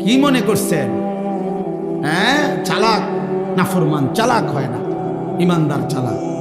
কি মনে করছেন? হ্যাঁ? চালাক? নাফরমান চালাক হয় না। ইমানদার চালাক।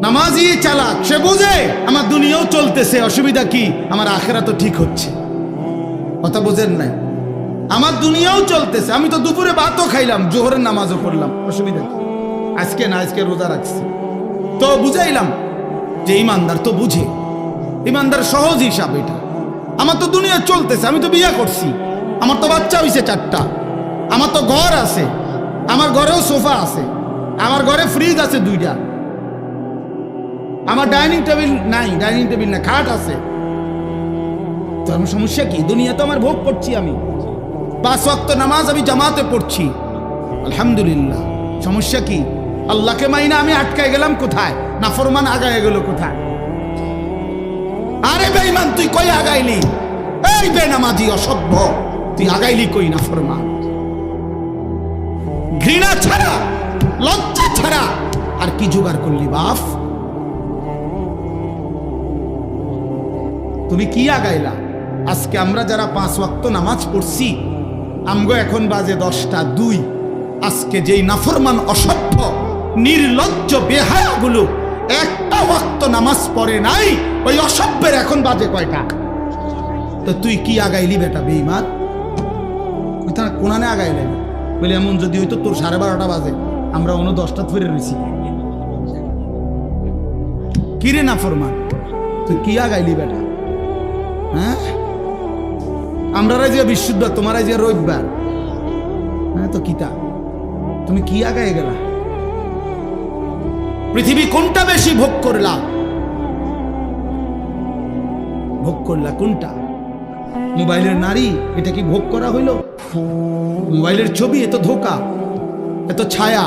নামাজি চালাক, সে বোঝে আমার দুনিয়াও চলতেছে, অসুবিধা কি? আমার আখেরা তো ঠিক হচ্ছে। কথা বোঝেন নাই? আমার দুনিয়াও চলতেছে, আমি তো দুপুরে ভাতও খাইলাম, জোহরের নামাজও পড়লাম, অসুবিধা কি? আজকে না, আজকে রোজা রাখছি। তো বুঝাইলাম যে ইমানদার তো বুঝে। ইমানদার সহজ হিসাব এটা। আমার তো দুনিয়া চলতেছে, আমি তো বিয়ে করছি। আমার তো বাচ্চা হইছে চারটা। আমার তো ঘর আছে, আমার ঘরেও সোফা আছে, আমার ঘরে ফ্রিজ আছে দুইটা। আমার ডাইনিং টেবিল নাই, ডাইনিং টেবিল না খাট আছে। তো আমার সমস্যা কি? দুনিয়া তো আমার ভোগ করছি আমি। পাঁচ ওয়াক্ত নামাজ আমি জামাতে পড়ছি। আলহামদুলিল্লাহ। সমস্যা কি? আল্লাহকে মাইনা আমি আটকায় গেলাম কোথায়? নাফরমান আগায় গেল কোথায়? আরে বেঈমান, তুই কই আগাইলি? এই বেনামাজি অসভ্য। তুই আগাইলি কই নাফরমান ঘৃণা ছাড়া, লজ্জা ছাড়া আর কি জোগাড় করলি বাপ তুমি কি আগাইলা? আজকে আমরা যারা পাঁচ ওয়াক্ত নামাজ পড়ছি, আমগো এখন বাজে দশটা দুই। আজকে যেই নাফরমান অসভ্য, নির্লজ্জ, বেহায়াগুলো একটা ওয়াক্ত নামাজ পড়ে নাই, ওই অসভ্যের এখন বাজে কয়টা? তো তুই কি আগাইলি বেটা বেইমান কোথা কোনানে আগাইলেন বলে এমন যদি হইতো তোর সাড়ে বারোটা বাজে, আমরা অন্য দশটা ফিরে রয়েছি কিরে না ফরমান তুই কি আগাইলি বেটা? হ্যাঁ? আমরা যে বিশুদ্ধ তোমার যে রবিবার। হ্যাঁ তো কিতা? তুমি কি আগাই গেলা? পৃথিবী কোনটা বেশি ভোগ করলা? ভোগ করলা কোনটা? মোবাইলের নারী, এটা কি ভোগ করা হইল? মোবাইলের ছবি এত ধোকা এত ছায়া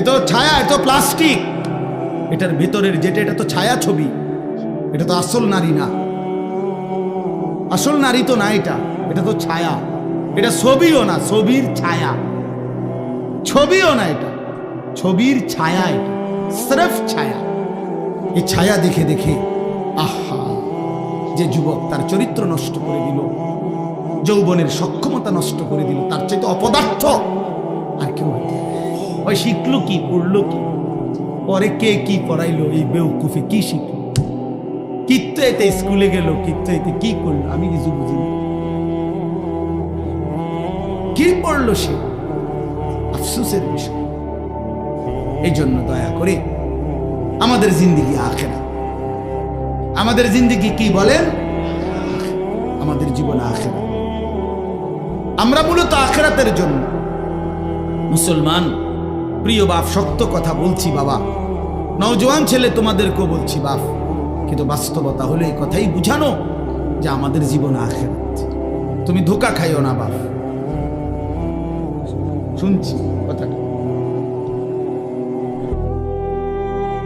এত ছায়া এত প্লাস্টিক। এটার ভেতরের যেটা, এটা তো ছায়া ছবি, এটা তো আসল নারী না। আসল নারী তো না এটা এটা তো ছায়া। এটা ছবিও না, ছবির ছায়া। ছবিও না এটা। ছবির ছায়া এটা, স্রেফ ছায়া। এই ছায়া দেখে দেখে, আহা, যে যুবক তার চরিত্র নষ্ট করে দিল, যৌবনের সক্ষমতা নষ্ট করে দিল, তার চাইতে অপদার্থ আর কেউ। ওই শিখলো কি, পড়ল কি? পরে কে কি পড়াইলো, এই বেউকুফে কি শিখলো? কিত্ত এতে স্কুলে গেল কিত্ত এতে কি করল, আমি কিছু বুঝি কি পড়ল সে? আফসোসের বিষয়। এই জন্য দয়া করে আমাদের জিন্দিগি আখেরা। আমাদের জিন্দিগি কি বলেন? আমাদের জীবন আখেরা। আমরা মূলত আখেরাতের জন্য। মুসলমান, প্রিয় বাপ, শক্ত কথা বলছি বাবা। নওজোয়ান ছেলে, তোমাদেরকেও বলছি বাপ। কিন্তু বাস্তবতা হলো এই কথাই বুঝানো যে আমাদের জীবন আখেরাত। তুমি ধোকা খাইও না বাপ। শুনছি কথাটা।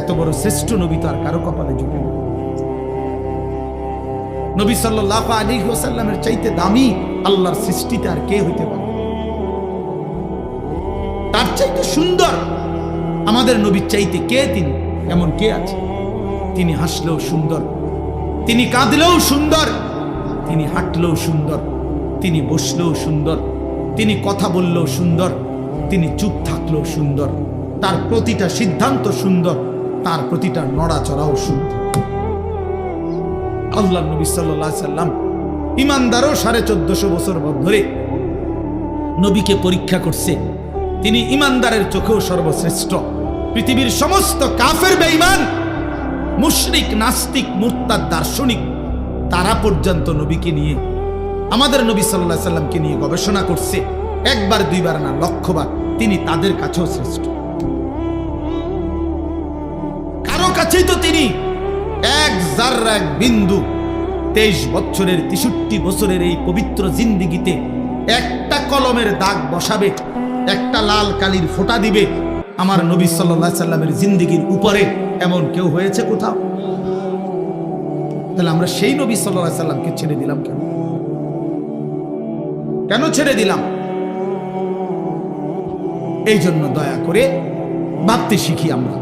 এত বড় শ্রেষ্ঠ নবী তো আর কারও কপালে জুটে নবী সাল্লাহ আলী ওসাল্লামের চাইতে দামি আল্লাহর সৃষ্টিতে আর কে হইতে পারে? তার চাইতে সুন্দর আমাদের নবীর চাইতে কে তিনি? এমন কে আছে? তিনি হাসলেও সুন্দর, তিনি কাঁদলেও সুন্দর, তিনি হাঁটলেও সুন্দর, তিনি বসলেও সুন্দর, তিনি কথা বললেও সুন্দর, তিনি চুপ থাকলেও সুন্দর, তার প্রতিটা সিদ্ধান্ত সুন্দর। তার প্রতিটা নড়াচড়াও সুন্দর আল্লাহ নবী সাল্লাহ সাল্লাম ইমানদারও সাড়ে চোদ্দশো বছর ধরে নবীকে পরীক্ষা করছে। তিনি ইমানদারের চোখেও সর্বশ্রেষ্ঠ। পৃথিবীর সমস্ত কাফের বেঈমান, মুশরিক, নাস্তিক, মুরতাদ, দার্শনিক, তারা পর্যন্ত নবীকে নিয়ে, আমাদের নবী সাল্লাহ সাল্লামকে নিয়ে গবেষণা করছে। একবার, দুইবার না, লক্ষবার। তিনি তাদের কাছেও শ্রেষ্ঠ। কাছেই তো তিনি। এক জাররা এক বিন্দু তেইশ বছরের তেষট্টি বছরের এই পবিত্র জিন্দিগিতে একটা কলমের দাগ বসাবে, একটা লাল কালির ফোঁটা দিবে আমার নবী সাল্লাহ সাল্লামের জিন্দিগির উপরে। এমন কেউ হয়েছে কোথাও? তাহলে আমরা সেই নবী সাল্লাহ সাল্লামকে ছেড়ে দিলাম কেন? কেন ছেড়ে দিলাম? এই জন্য দয়া করে ভাবতে শিখি আমরা।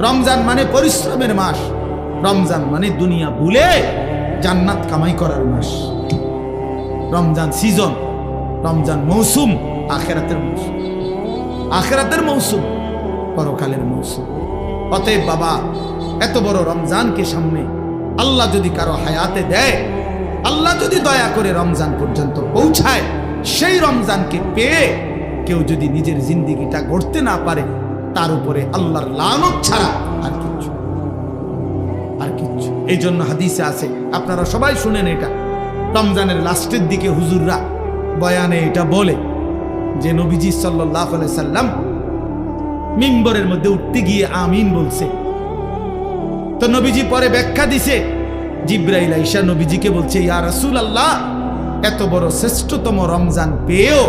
রমজান মানে পরিশ্রমের মাস। রমজান মানে দুনিয়া ভুলে জান্নাত কামাই করার মাস। রমজান সিজন রমজান মৌসুম, আখেরাতের মৌসুম। আখেরাতের মৌসুম, পরকালের মৌসুম। অতএব বাবা, এত বড় রমজানকে সামনে আল্লাহ যদি কারও হায়াতে দেয়, আল্লাহ যদি দয়া করে রমজান পর্যন্ত পৌঁছায়, সেই রমজানকে পেয়ে কেউ যদি নিজের জিন্দিগিটা গড়তে না পারে তার উপরে আল্লাহর লানত ছাড়া আর কিচ্ছু। আর কিচ্ছু। এই জন্য হাদিসে আছে, আপনারা সবাই শুনেন এটা। রমজানের লাস্টের দিকে হুজুররা বয়ানে এটা বলে যে নবীজি সাল্লাহ সাল্লাম মিম্বরের মধ্যে উঠতে গিয়ে আমিন বলছে। তো নবীজি পরে ব্যাখ্যা দিছে, জিব্রাইল আইসা নবীজিকে বলছে, ইয়া রাসূল আল্লাহ এত বড় শ্রেষ্ঠতম রমজান পেয়েও,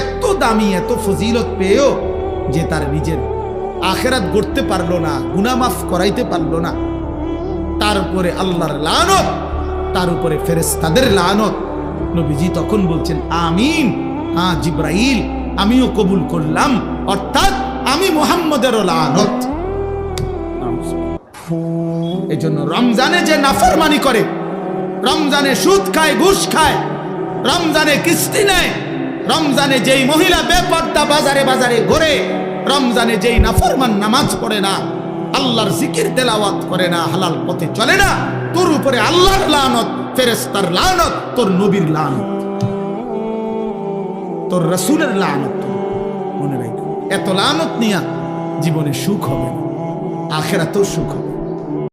এত দামি, এত ফজিলত পেয়েও যে তার নিজের আখেরাত গড়তে পারল না গুনাহ মাফ করাইতে পারল না। তার উপরে আল্লাহর লানত, তার উপরে ফেরেশতাদের লানত। নবীজি তখন বলছেন, আমিন হ্যাঁ জিব্রাইল, আমিও কবুল করলাম। অর্থাৎ আমি মোহাম্মদেরও লানত। এই জন্য রমজানে যে নাফরমানি করে, রমজানে সুদ খায়, ঘুষ খায়, রমজানে কিস্তি নেয় রমজানে যেই মহিলা বেপর্দা বাজারে বাজারে ঘোরে, রমজানে যেই নাফরমান নামাজ পড়ে না, আল্লাহর জিকির তেলাওয়াত করে না, হালাল পথে চলে না, তোর উপরে আল্লাহর লানত ফেরেস্তার লানত, তোর নবীর লানত, তোর রসুলের লানত, মনে রাখো। এত লানত নিয়া জীবনে সুখ হবে না, আখেরাতেও সুখ হবে।